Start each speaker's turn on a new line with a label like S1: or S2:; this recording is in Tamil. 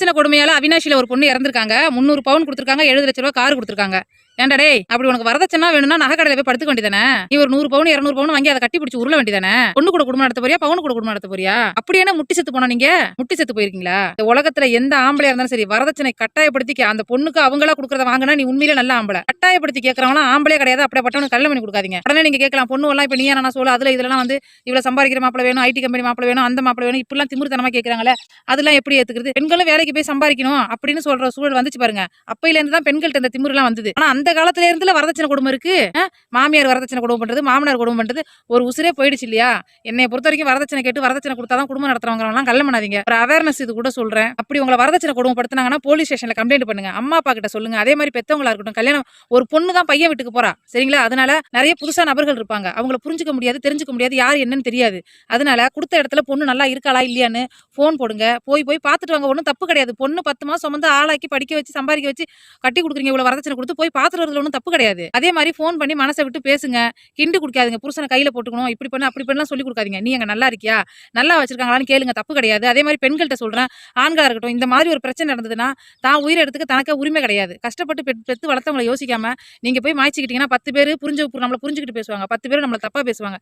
S1: பிரச்சனை கொடுமையால அவினாஷில ஒரு பொண்ணு இறந்துருக்காங்க. முந்நூறு பவுன் கொடுத்துருக்காங்க. எழுபது லட்ச ரூபா கார் கொடுத்துருக்காங்க. ஏன்டா டேய் அப்படி உனக்கு வரதட்சணா வேணும்னா நகை போய் படுத்துக்க வேண்டியதானே நீ ஒரு நூறு பவுன் இருநூறு பவுன் வாங்கி அதை கட்டி பிடிச்சி உருள வேண்டியதானே பொண்ணு கூட குடும்பம் நடத்த போறியா? பவுன் கூட குடும்பம் நடத்த போறியா? அப்படி என்ன முட்டி செத்து போனா நீங்க? முட்டி செத்து போயிருக்கீங்களா? இந்த உலகத்துல எந்த ஆம்பளையா இருந்தாலும் சரி வரதட்சணை கட்டாயப்படுத்தி அந்த பொண்ணுக்கு அவங்களா கொடுக்கறத வாங்கினா நீ உண்மையிலே நல்ல ஆம்பளை. கட்டாயப்படுத்தி கேட்கறவங்க ஆம்பளே கிடையாது அப்படிப்பட்டவனுக்கு கல்யாணம் பண்ணி கொடுக்காதீங்க. உடனே நீங்க கேட்கலாம் பொண்ணு எல்லாம் இப்ப நீ நான் சொல்ல அதுல இதெல்லாம் வந்து இவ்வளவு சம்பாதிக்கிற மாப்பிள வேணும் ஐடி கம்பெனி மாப்பிள வேணும் அந்த மாப்பிள வேணும் இப்படிலாம் திமிர்த்தனமா கேட்கறாங்களே அதெல்லாம் எப்படி ஏத்துக்கிறது? பெண்களும் வேலைக்கு போய் சம்பாதிக்கணும் அப்படின்னு சொல்ற சூழல் வந்துச்சு பாருங்க. அப்பையில இருந்து தான் பெண்கள்ட்ட இந்த திமிர்லாம் வந்தது. ஆனா அந்த காலத்துல இருந்துல வரதட்சணை குடும்பம் இருக்கு. மாமியார் வரதட்சணை குடும்பம் பண்றது மாமனார் குடும்பம் பண்றது ஒரு உசுரே போயிடுச்சு இல்லையா? என்னை பொறுத்த வரைக்கும் வரதட்சணை கேட்டு வரதட்சணை கொடுத்தாதான் குடும்பம் நடத்துறவங்க கல்ல பண்ணாதீங்க. ஒரு அவேர்னஸ் இது கூட சொல்றேன். அப்படி உங்களை வரதட்சணை குடும்பம் படுத்துனாங்கன்னா போலீஸ் ஸ்டேஷன்ல கம்ப்ளைண்ட் பண்ணுங்க. அம்மா அப்பா கிட்ட சொல்லுங்க. அதே மாதிரி பெத்தவங்களா இருக்கட்டும் கல்யாணம் ஒரு பொண்ணு தான் பையன் வீட்டுக்கு போறா. சரிங்களா? அதனால நிறைய புதுசா நபர்கள் இருப்பாங்க. அவங்கள புரிஞ்சுக்க முடியாது தெரிஞ்சுக்க முடியாது யார் என்னன்னு தெரியாது. அதனால கொடுத்த இடத்துல பொண்ணு நல்லா இருக்காளா இல்லையான்னு ஃபோன் போடுங்க. போய் போய் பார்த்துட்டு வாங்க. ஒன்றும் தப்பு கிடையாது. பொண்ணு பத்து மாசம் சுமந்து ஆளாக்கி படிக்க வச்சு சம்பாதிக்க வச்சு கட்டி கொடுக்குறீங்க. இவ்வளவு வரதட்சணை கொடுத்து போய் பார்த்துட்டு பேசுறதுல ஒன்றும் தப்பு கிடையாது. அதே மாதிரி ஃபோன் பண்ணி மனசை விட்டு பேசுங்க. கிண்டு குடிக்காதீங்க. புருஷனை கையில போட்டுக்கணும். இப்படி பண்ண அப்படி பண்ணலாம் சொல்லி கொடுக்காதீங்க. நீ அங்க நல்லா இருக்கியா? நல்லா வச்சிருக்காங்களான்னு கேளுங்க. தப்பு கிடையாது. அதே மாதிரி பெண்கள்கிட்ட சொல்றேன். ஆண்களா இருக்கட்டும் இந்த மாதிரி ஒரு பிரச்சனை நடந்ததுன்னா தான் உயிரை எடுத்துக்க தனக்கு உரிமை கிடையாது. கஷ்டப்பட்டு பெத் பெற்று வளர்த்தவங்களை யோசிக்காம நீங்க போய் மாய்ச்சிக்கிட்டீங்கன்னா பத்து பேர் புரிஞ்ச நம்மள புரிஞ்சுக்கிட்டு பேசுவாங்க. பத்து பேர் நம்மளை தப்பா பேசுவாங்க.